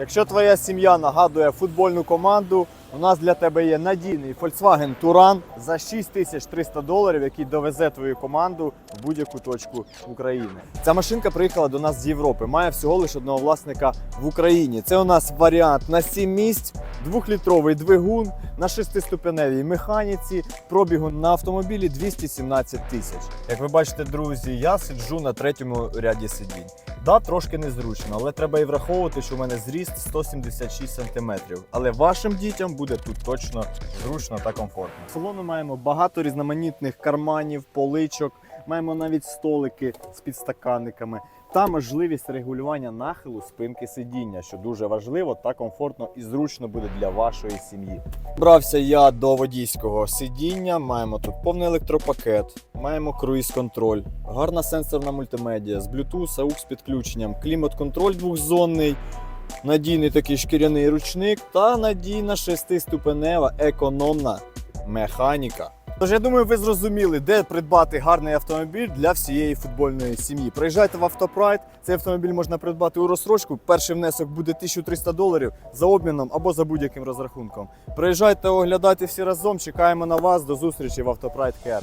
Якщо твоя сім'я нагадує футбольну команду, у нас для тебе є надійний Volkswagen Touran за 6300 доларів, який довезе твою команду в будь-яку точку України. Ця машинка приїхала до нас з Європи. Має всього лише одного власника в Україні. Це у нас варіант на 7 місць, двохлітровий двигун на шестиступеневій механіці, пробігу на автомобілі 217 тисяч. Як ви бачите, друзі, я сиджу на третьому ряді сидінь. Да, трошки незручно, але треба і враховувати, що в мене зріст 176 см. Але вашим дітям буде тут точно зручно та комфортно. Салону маємо багато різноманітних карманів, поличок, маємо навіть столики з підстаканниками та можливість регулювання нахилу спинки сидіння, що дуже важливо та комфортно і зручно буде для вашої сім'ї. Брався я до водійського сидіння. Маємо тут повний електропакет, маємо круїз-контроль, гарна сенсорна мультимедіа з Bluetooth, AUX підключенням, клімат-контроль двохзонний. Надійний такий шкіряний ручник та надійна шестиступенева економна механіка. Тож я думаю, ви зрозуміли, де придбати гарний автомобіль для всієї футбольної сім'ї. Приїжджайте в Автопрайд. Цей автомобіль можна придбати у розсрочку. Перший внесок буде 1300 доларів за обміном або за будь-яким розрахунком. Приїжджайте, оглядайте всі разом. Чекаємо на вас. До зустрічі в Автопрайд Care.